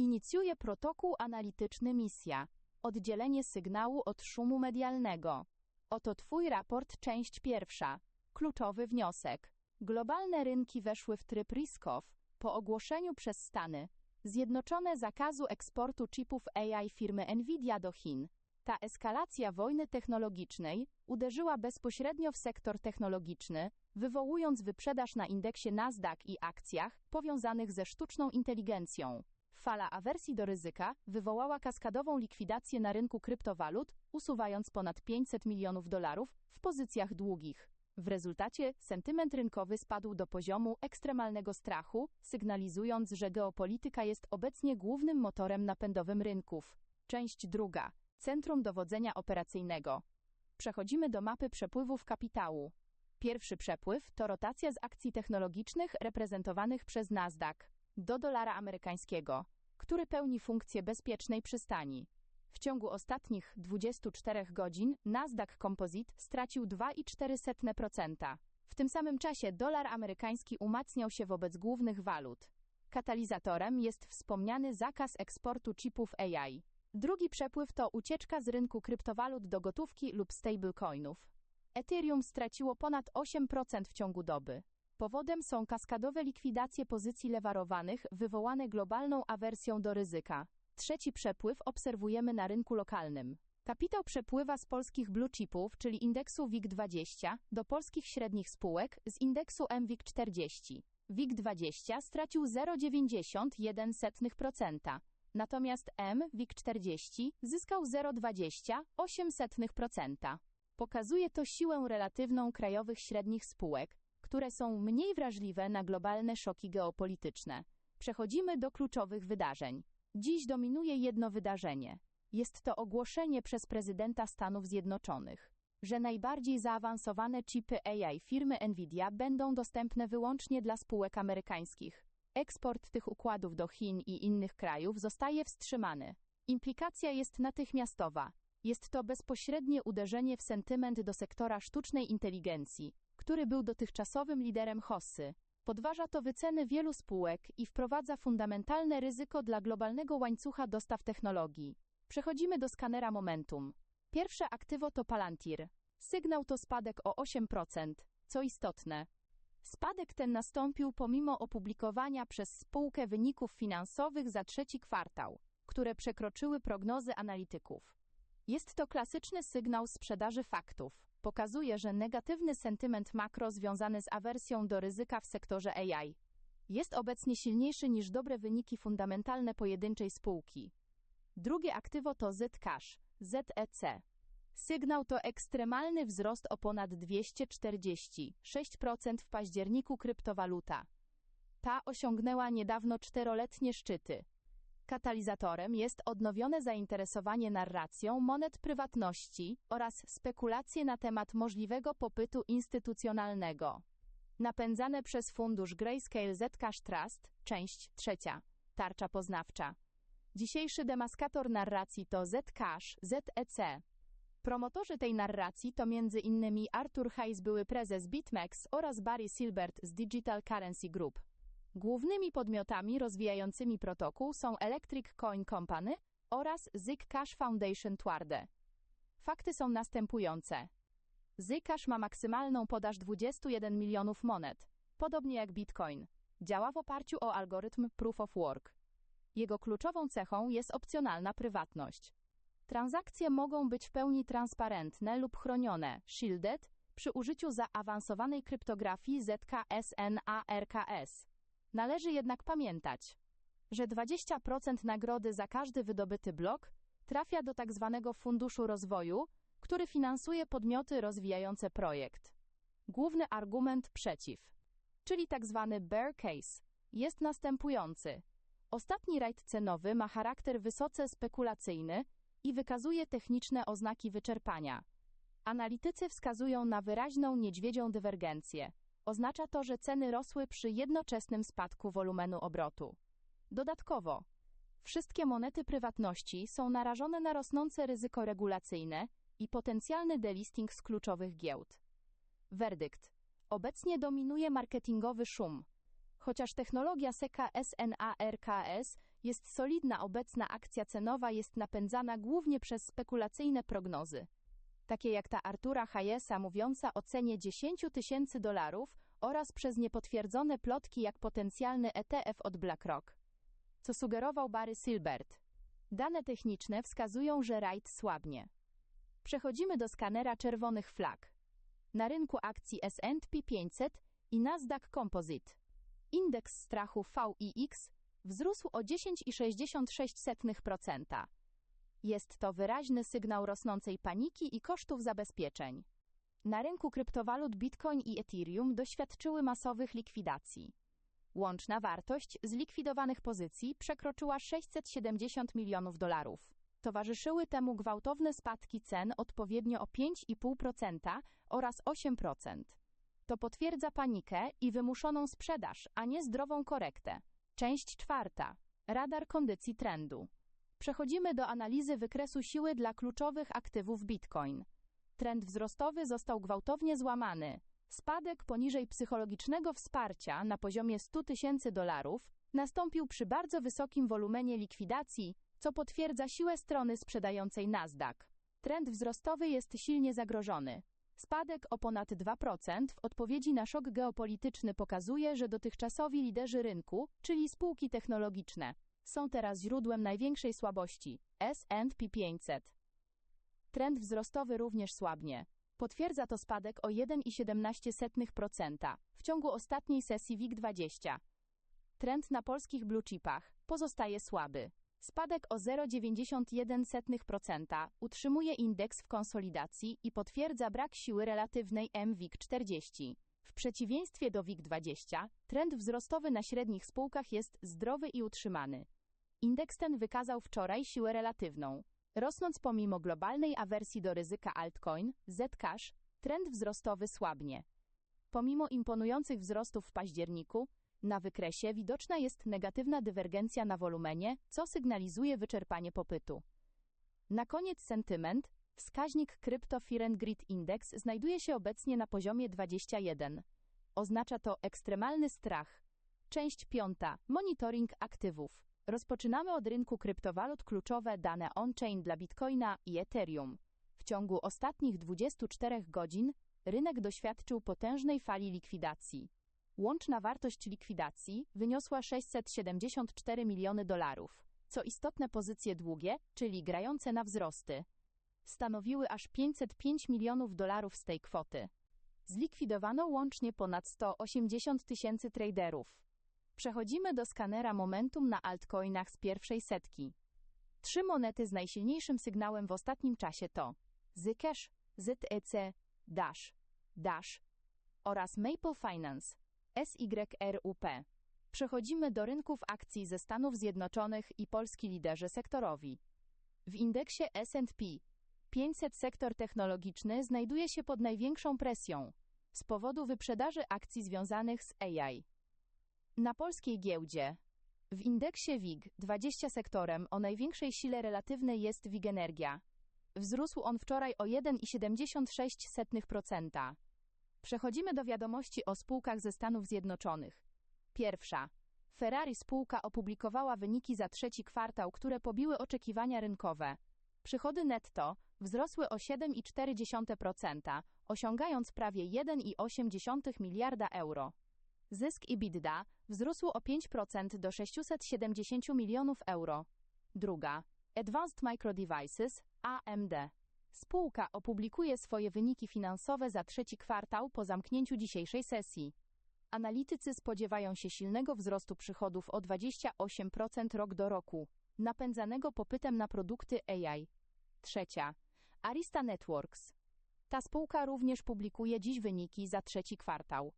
Inicjuje protokół analityczny misja. Oddzielenie sygnału od szumu medialnego. Oto Twój raport, część pierwsza. Kluczowy wniosek. Globalne rynki weszły w tryb risk-off po ogłoszeniu przez Stany Zjednoczone zakazu eksportu chipów AI firmy Nvidia do Chin. Ta eskalacja wojny technologicznej uderzyła bezpośrednio w sektor technologiczny, wywołując wyprzedaż na indeksie Nasdaq i akcjach powiązanych ze sztuczną inteligencją. Fala awersji do ryzyka wywołała kaskadową likwidację na rynku kryptowalut, usuwając ponad 500 milionów dolarów w pozycjach długich. W rezultacie sentyment rynkowy spadł do poziomu ekstremalnego strachu, sygnalizując, że geopolityka jest obecnie głównym motorem napędowym rynków. Część druga. Centrum Dowodzenia Operacyjnego. Przechodzimy do mapy przepływów kapitału. Pierwszy przepływ to rotacja z akcji technologicznych reprezentowanych przez Nasdaq do dolara amerykańskiego, który pełni funkcję bezpiecznej przystani. W ciągu ostatnich 24 godzin Nasdaq Composite stracił 2,4%. W tym samym czasie dolar amerykański umacniał się wobec głównych walut. Katalizatorem jest wspomniany zakaz eksportu chipów AI. Drugi przepływ to ucieczka z rynku kryptowalut do gotówki lub stablecoinów. Ethereum straciło ponad 8% w ciągu doby. Powodem są kaskadowe likwidacje pozycji lewarowanych wywołane globalną awersją do ryzyka. Trzeci przepływ obserwujemy na rynku lokalnym. Kapitał przepływa z polskich blue chipów, czyli indeksu WIG20, do polskich średnich spółek z indeksu MWIG40. WIG20 stracił 0,91%, natomiast MWIG40 zyskał 0,28%. Pokazuje to siłę relatywną krajowych średnich spółek, które są mniej wrażliwe na globalne szoki geopolityczne. Przechodzimy do kluczowych wydarzeń. Dziś dominuje jedno wydarzenie. Jest to ogłoszenie przez prezydenta Stanów Zjednoczonych, że najbardziej zaawansowane chipy AI firmy Nvidia będą dostępne wyłącznie dla spółek amerykańskich. Eksport tych układów do Chin i innych krajów zostaje wstrzymany. Implikacja jest natychmiastowa. Jest to bezpośrednie uderzenie w sentyment do sektora sztucznej inteligencji, który był dotychczasowym liderem hossy. Podważa to wyceny wielu spółek i wprowadza fundamentalne ryzyko dla globalnego łańcucha dostaw technologii. Przechodzimy do skanera Momentum. Pierwsze aktywo to Palantir. Sygnał to spadek o 8%, co istotne. Spadek ten nastąpił pomimo opublikowania przez spółkę wyników finansowych za trzeci kwartał, które przekroczyły prognozy analityków. Jest to klasyczny sygnał sprzedaży faktów. Pokazuje, że negatywny sentyment makro związany z awersją do ryzyka w sektorze AI jest obecnie silniejszy niż dobre wyniki fundamentalne pojedynczej spółki. Drugie aktywo to Zcash, ZEC. Sygnał to ekstremalny wzrost o ponad 246% w październiku kryptowaluta. Ta osiągnęła niedawno czteroletnie szczyty. Katalizatorem jest odnowione zainteresowanie narracją monet prywatności oraz spekulacje na temat możliwego popytu instytucjonalnego. Napędzane przez fundusz Grayscale Zcash Trust, część trzecia, tarcza poznawcza. Dzisiejszy demaskator narracji to Zcash, ZEC. Promotorzy tej narracji to m.in. Arthur Hayes, były prezes BitMEX oraz Barry Silbert z Digital Currency Group. Głównymi podmiotami rozwijającymi protokół są Electric Coin Company oraz Zcash Foundation Twarde. Fakty są następujące. Zcash ma maksymalną podaż 21 milionów monet, podobnie jak Bitcoin. Działa w oparciu o algorytm Proof of Work. Jego kluczową cechą jest opcjonalna prywatność. Transakcje mogą być w pełni transparentne lub chronione, shielded, przy użyciu zaawansowanej kryptografii ZKSNARKS. Należy jednak pamiętać, że 20% nagrody za każdy wydobyty blok trafia do tzw. funduszu rozwoju, który finansuje podmioty rozwijające projekt. Główny argument przeciw, czyli tzw. bear case, jest następujący. Ostatni rajd cenowy ma charakter wysoce spekulacyjny i wykazuje techniczne oznaki wyczerpania. Analitycy wskazują na wyraźną niedźwiedzią dywergencję – Oznacza to, że ceny rosły przy jednoczesnym spadku wolumenu obrotu. Dodatkowo, wszystkie monety prywatności są narażone na rosnące ryzyko regulacyjne i potencjalny delisting z kluczowych giełd. Werdykt. Obecnie dominuje marketingowy szum. Chociaż technologia SECA SNARKS jest solidna. Obecna akcja cenowa jest napędzana głównie przez spekulacyjne prognozy, takie jak ta Artura Hayesa mówiąca o cenie 10 tysięcy dolarów oraz przez niepotwierdzone plotki jak potencjalny ETF od BlackRock, co sugerował Barry Silbert. Dane techniczne wskazują, że RAID słabnie. Przechodzimy do skanera czerwonych flag. Na rynku akcji S&P 500 i Nasdaq Composite. Indeks strachu VIX wzrósł o 10,66%. Jest to wyraźny sygnał rosnącej paniki i kosztów zabezpieczeń. Na rynku kryptowalut Bitcoin i Ethereum doświadczyły masowych likwidacji. Łączna wartość zlikwidowanych pozycji przekroczyła 670 milionów dolarów. Towarzyszyły temu gwałtowne spadki cen odpowiednio o 5,5% oraz 8%. To potwierdza panikę i wymuszoną sprzedaż, a nie zdrową korektę. Część czwarta. Radar kondycji trendu. Przechodzimy do analizy wykresu siły dla kluczowych aktywów Bitcoin. Trend wzrostowy został gwałtownie złamany. Spadek poniżej psychologicznego wsparcia na poziomie 100 tysięcy dolarów nastąpił przy bardzo wysokim wolumenie likwidacji, co potwierdza siłę strony sprzedającej Nasdaq. Trend wzrostowy jest silnie zagrożony. Spadek o ponad 2% w odpowiedzi na szok geopolityczny pokazuje, że dotychczasowi liderzy rynku, czyli spółki technologiczne, są teraz źródłem największej słabości S&P 500. Trend wzrostowy również słabnie. Potwierdza to spadek o 1,17% w ciągu ostatniej sesji WIG20. Trend na polskich blue chipach pozostaje słaby. Spadek o 0,91% utrzymuje indeks w konsolidacji i potwierdza brak siły relatywnej MWIG40. W przeciwieństwie do WIG20, trend wzrostowy na średnich spółkach jest zdrowy i utrzymany. Indeks ten wykazał wczoraj siłę relatywną. Rosnąc pomimo globalnej awersji do ryzyka altcoin, Zcash, trend wzrostowy słabnie. Pomimo imponujących wzrostów w październiku, na wykresie widoczna jest negatywna dywergencja na wolumenie, co sygnalizuje wyczerpanie popytu. Na koniec sentyment, wskaźnik Crypto Fear and Greed Index znajduje się obecnie na poziomie 21. Oznacza to ekstremalny strach. Część piąta. Monitoring aktywów. Rozpoczynamy od rynku kryptowalut kluczowe dane on-chain dla Bitcoina i Ethereum. W ciągu ostatnich 24 godzin rynek doświadczył potężnej fali likwidacji. Łączna wartość likwidacji wyniosła 674 miliony dolarów, co istotne pozycje długie, czyli grające na wzrosty, stanowiły aż 505 milionów dolarów z tej kwoty. Zlikwidowano łącznie ponad 180 tysięcy traderów. Przechodzimy do skanera Momentum na altcoinach z pierwszej setki. Trzy monety z najsilniejszym sygnałem w ostatnim czasie to Zcash, ZEC, Dash, Dash oraz Maple Finance, SYRUP. Przechodzimy do rynków akcji ze Stanów Zjednoczonych i polski liderzy sektorowi. W indeksie S&P 500 sektor technologiczny znajduje się pod największą presją z powodu wyprzedaży akcji związanych z AI. Na polskiej giełdzie w indeksie WIG 20 sektorem o największej sile relatywnej jest WIG Energia. Wzrósł on wczoraj o 1,76%. Przechodzimy do wiadomości o spółkach ze Stanów Zjednoczonych. Pierwsza. Ferrari spółka opublikowała wyniki za trzeci kwartał, które pobiły oczekiwania rynkowe. Przychody netto wzrosły o 7,4%, osiągając prawie 1,8 miliarda euro. Zysk EBITDA wzrósł o 5% do 670 milionów euro. Druga. Advanced Micro Devices, AMD. Spółka opublikuje swoje wyniki finansowe za trzeci kwartał po zamknięciu dzisiejszej sesji. Analitycy spodziewają się silnego wzrostu przychodów o 28% rok do roku, napędzanego popytem na produkty AI. Trzecia. Arista Networks. Ta spółka również publikuje dziś wyniki za trzeci kwartał.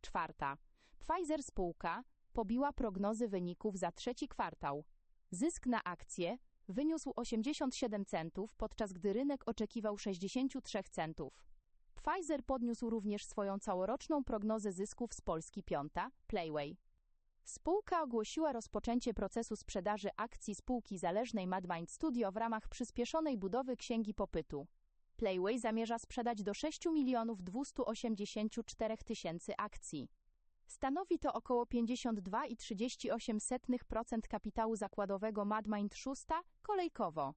Czwarta. Pfizer spółka pobiła prognozy wyników za trzeci kwartał. Zysk na akcję wyniósł 87 centów, podczas gdy rynek oczekiwał 63 centów. Pfizer podniósł również swoją całoroczną prognozę zysków z Polski Piąta, Playway. Spółka ogłosiła rozpoczęcie procesu sprzedaży akcji spółki zależnej MadMind Studio w ramach przyspieszonej budowy księgi popytu. Playway zamierza sprzedać do 6 milionów 284 tysięcy akcji. Stanowi to około 52,38% kapitału zakładowego Madmind Schusta, kolejkowo.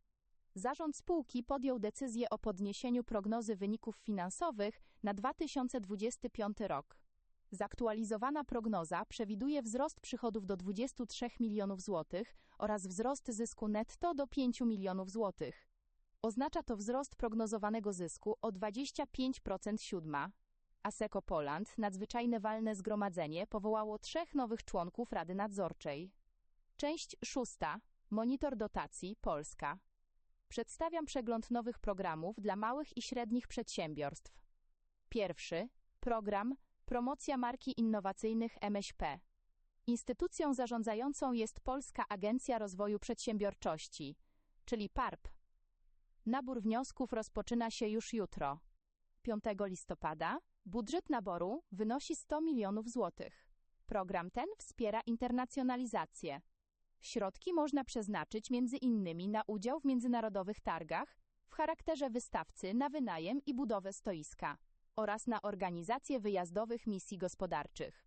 Zarząd spółki podjął decyzję o podniesieniu prognozy wyników finansowych na 2025 rok. Zaktualizowana prognoza przewiduje wzrost przychodów do 23 milionów złotych oraz wzrost zysku netto do 5 milionów złotych. Oznacza to wzrost prognozowanego zysku o 25% siódma. Asseco Poland, nadzwyczajne walne zgromadzenie, powołało trzech nowych członków Rady Nadzorczej. Część szósta. Monitor dotacji Polska. Przedstawiam przegląd nowych programów dla małych i średnich przedsiębiorstw. Pierwszy. Program Promocja Marki Innowacyjnych MŚP. Instytucją zarządzającą jest Polska Agencja Rozwoju Przedsiębiorczości, czyli PARP. Nabór wniosków rozpoczyna się już jutro. 5 listopada budżet naboru wynosi 100 milionów złotych. Program ten wspiera internacjonalizację. Środki można przeznaczyć między innymi na udział w międzynarodowych targach w charakterze wystawcy na wynajem i budowę stoiska oraz na organizację wyjazdowych misji gospodarczych.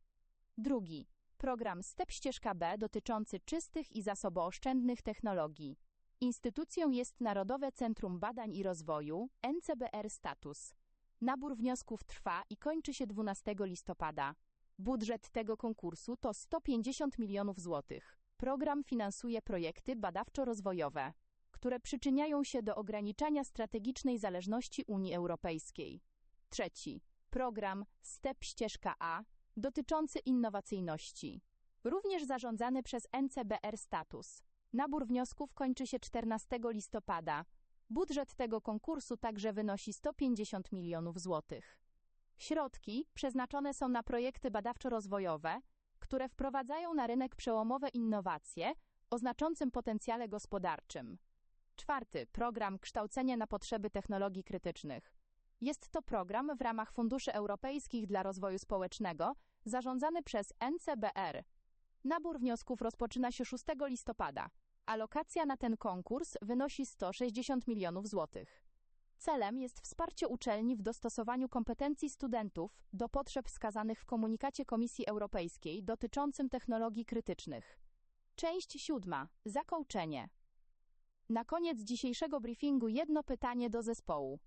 Drugi. Program STEP Ścieżka B dotyczący czystych i zasobooszczędnych technologii. Instytucją jest Narodowe Centrum Badań i Rozwoju, NCBR Status. Nabór wniosków trwa i kończy się 12 listopada. Budżet tego konkursu to 150 milionów złotych. Program finansuje projekty badawczo-rozwojowe, które przyczyniają się do ograniczania strategicznej zależności Unii Europejskiej. Trzeci. Program STEP Ścieżka A dotyczący innowacyjności. Również zarządzany przez NCBR Status. Nabór wniosków kończy się 14 listopada. Budżet tego konkursu także wynosi 150 milionów złotych. Środki przeznaczone są na projekty badawczo-rozwojowe, które wprowadzają na rynek przełomowe innowacje o znaczącym potencjale gospodarczym. Czwarty. Program Kształcenie na potrzeby technologii krytycznych. Jest to program w ramach Funduszy Europejskich dla Rozwoju Społecznego, zarządzany przez NCBR. Nabór wniosków rozpoczyna się 6 listopada. Alokacja na ten konkurs wynosi 160 milionów złotych. Celem jest wsparcie uczelni w dostosowaniu kompetencji studentów do potrzeb wskazanych w komunikacie Komisji Europejskiej dotyczącym technologii krytycznych. Część siódma. Zakołczenie. Na koniec dzisiejszego briefingu jedno pytanie do zespołu.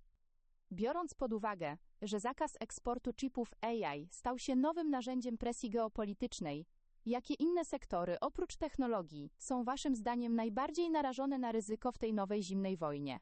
Biorąc pod uwagę, że zakaz eksportu chipów AI stał się nowym narzędziem presji geopolitycznej, jakie inne sektory oprócz technologii są Waszym zdaniem najbardziej narażone na ryzyko w tej nowej zimnej wojnie?